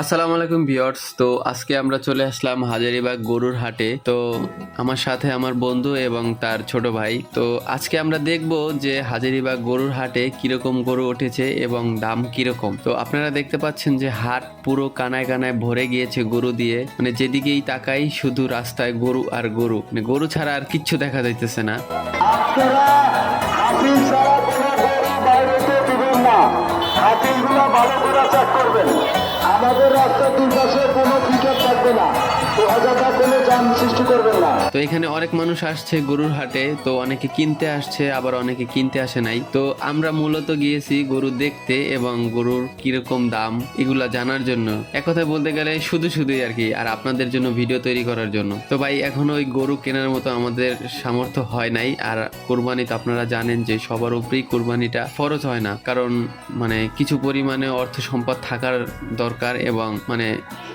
আসসালামু আলাইকুম ভিউয়ার্স। তো আজকে আমরা চলে আসলাম হাজারিবাগ গরুর হাটে। তো আমার সাথে আমার বন্ধু এবং তার ছোট ভাই। তো আজকে আমরা দেখব যে হাজারিবাগ গরুর হাটে কীরকম গরু উঠেছে এবং দাম কীরকম। তো আপনারা দেখতে পাচ্ছেন যে হাট পুরো কানায় কানায় ভরে গিয়েছে গরু দিয়ে। মানে যেদিকেই তাকাই শুধু রাস্তায় গরু আর গরু। মানে গরু ছাড়া আর কিচ্ছু দেখা যাইতেছে না। হাসিলগুলো ভালো করে চেক করবেন। আমাদের রাস্তা দুই কোনো ক্রিকেট থাকবে না। দু হাজার তো এখানে অনেক মানুষ আসছে গরুর হাটে, তো অনেকে কিনতে আসছে, আবার অনেকে কিনতে আসে নাই। তো আমরা মূলত গিয়েছি গরু দেখতে এবং গরুর কীরকম দাম এগুলা জানার জন্য। এক কথায় বলতে গেলে শুধু শুধুই আর কি, আর আপনাদের জন্য ভিডিও তৈরি করার জন্য। তো ভাই, এখন ওই গরু কেনার মতো আমাদের সামর্থ্য হয় নাই, আর কোরবানি তো আপনারা জানেন যে সবার উপরেই কোরবানিটা ফরজ হয় না। কারণ মানে কিছু পরিমাণে অর্থ সম্পদ থাকার দরকার এবং মানে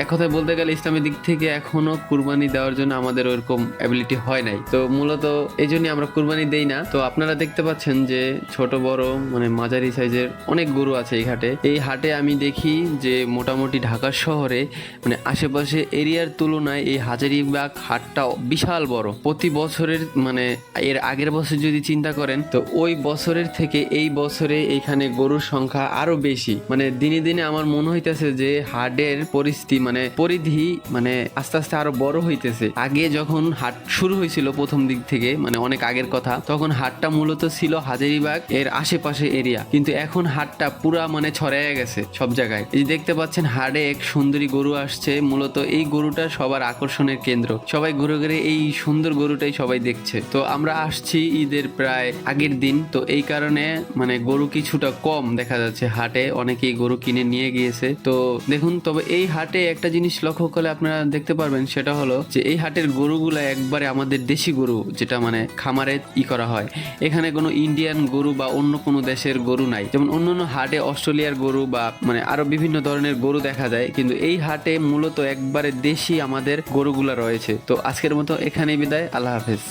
এক কথায় বলতে গেলে ইসলামের দিক থেকে এখনও কোরবানি দেওয়ার জন্য আমাদের ওরকম অ্যাবিলিটি হয় নাই। তো মূলত এই জন্য আমরা কুরবানি দেই না। তো আপনারা দেখতে পাচ্ছেন যে ছোট, বড় মানে মাঝারি সাইজের অনেক গরু আছে এই হাটে। এই হাটে আমি দেখি যে মোটামুটি ঢাকা শহরে মানে আশেপাশে এরিয়ার তুলনায় এই হাজারিবাগ হাটটা বিশাল বড়। প্রতি বছরের মানে এর আগের বছর যদি চিন্তা করেন, তো ওই বছরের থেকে এই বছরে এইখানে গরুর সংখ্যা আরও বেশি। মানে দিনে দিনে আমার মনে হইতেছে যে হাটের পরিস্থিতি মানে পরিধি মানে আস্তে আস্তে আরও বড় হইতেছে। আগে যখন হাট শুরু হয়েছিল প্রথম দিক থেকে মানে অনেক আগের কথা, তখন হাটটা মূলত ছিল হাজারিবাগ এর আশেপাশে এরিয়া। কিন্তু এখন হাটটা পুরা মানে ছড়াইয়া গেছে সব জায়গায়। এই দেখতে পাচ্ছেন হাটে এক সুন্দরী গরু আসছে, মূলত এই গরুটা সবার আকর্ষণের কেন্দ্র। সবাই ঘুরে ঘুরে এই সুন্দর গরুটাই সবাই দেখছে। তো আমরা আসছি ঈদের প্রায় আগের দিন, তো এই কারণে মানে গরু কিছুটা কম দেখা যাচ্ছে হাটে। অনেকেই গরু কিনে নিয়ে গিয়েছে। তো দেখুন, তবে এই হাটে একটা জিনিস লক্ষ্য করলে আপনারা দেখতে পারবেন, সেটা হলো যে এই হাটের গরুগুলো একবারে আমাদের দেশি গরু, যেটা মানে খামারে ই করা হয়। এখানে কোনো ইন্ডিয়ান গরু বা অন্য কোনো দেশের গরু নাই। যেমন অন্য অন্য হাটে অস্ট্রেলিয়ার গরু বা মানে আরও বিভিন্ন ধরনের গরু দেখা যায়, কিন্তু এই হাটে মূলত একবারে দেশি আমাদের গরুগুলা রয়েছে। তো আজকের মতো এখানেই বিদায়, আল্লাহ হাফেজ।